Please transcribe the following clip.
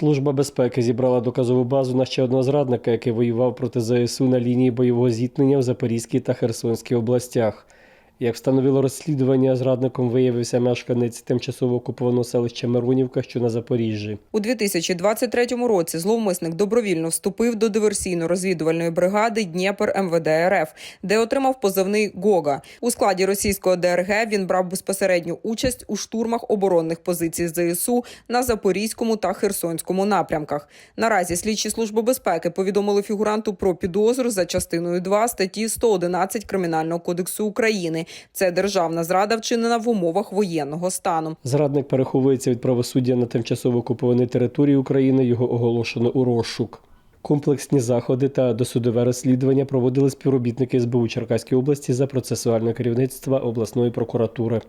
Служба безпеки зібрала доказову базу на ще одного зрадника, який воював проти ЗСУ на лінії бойового зіткнення в Запорізькій та Херсонській областях. Як встановило розслідування, зрадником виявився мешканець тимчасово окупованого селища Миронівка, що на Запоріжжі. У 2023 році зловмисник добровільно вступив до диверсійно-розвідувальної бригади Дніпр МВД РФ, де отримав позивний Гога. У складі російського ДРГ він брав безпосередню участь у штурмах оборонних позицій ЗСУ на Запорізькому та Херсонському напрямках. Наразі слідчі служби безпеки повідомили фігуранту про підозру за частиною 2 статті 111 Кримінального кодексу України. Це державна зрада вчинена в умовах воєнного стану. Зрадник переховується від правосуддя на тимчасово окупованій території України. Його оголошено у розшук. Комплексні заходи та досудове розслідування проводили співробітники СБУ Черкаської області за процесуальне керівництва обласної прокуратури.